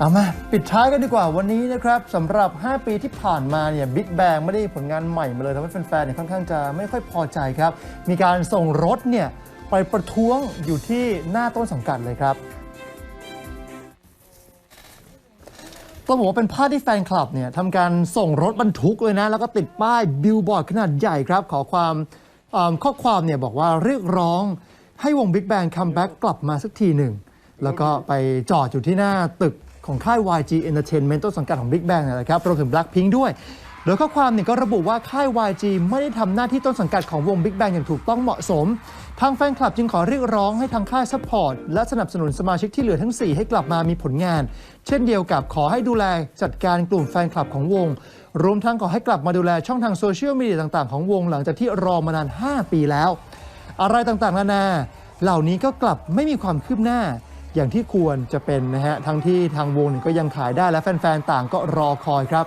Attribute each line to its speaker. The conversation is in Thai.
Speaker 1: เอามาปิดท้ายกันดีกว่าวันนี้นะครับสำหรับ 5 ปีที่ผ่านมาเนี่ยบิ๊กแบงไม่ได้ผลงานใหม่มาเลยทำให้แฟนๆเนี่ยค่อนข้างจะไม่ค่อยพอใจครับ มีการส่งรถเนี่ยไปประท้วงอยู่ที่หน้าต้นสังกัดเลยครับต้องบอกว่าเป็นภาพที่แฟนคลับเนี่ยทำการส่งรถบรรทุกเลยนะ แล้วก็ติดป้ายบิลบอร์ดขนาดใหญ่ครับ ขอความข้อความเนี่ยบอกว่าเรียกร้องให้วง Big Bang คัมแบ็กกลับมาสักทีหนึ่ง แล้วก็ไปจอดอยู่ที่หน้าตึก ของค่าย YG Entertainment ต้นสังกัดของ Big Bang นะครับรวมถึง Blackpink ด้วย โดยข้อความเนี่ยก็ระบุว่าค่าย YG ไม่ได้ทำหน้าที่ต้นสังกัดของวง Big Bang อย่างถูกต้องเหมาะสม ทางแฟนคลับจึงขอเรียกร้องให้ทางค่ายซัพพอร์ตและสนับสนุนสมาชิกที่เหลือทั้ง 4 ให้กลับมามีผลงาน เช่นเดียวกับขอให้ดูแลจัดการกลุ่มแฟนคลับของวง รวมทั้งขอให้กลับมาดูแลช่องทางโซเชียลมีเดียต่างๆของวง หลังจากที่รอมานาน 5 ปีแล้ว อะไรต่างๆนานาเหล่านี้ก็กลับไม่มีความคืบหน้า อย่างที่ควรจะเป็นนะฮะทั้งที่ทางวงเนี่ยก็ยังขายได้และแฟนๆต่างก็รอคอยครับ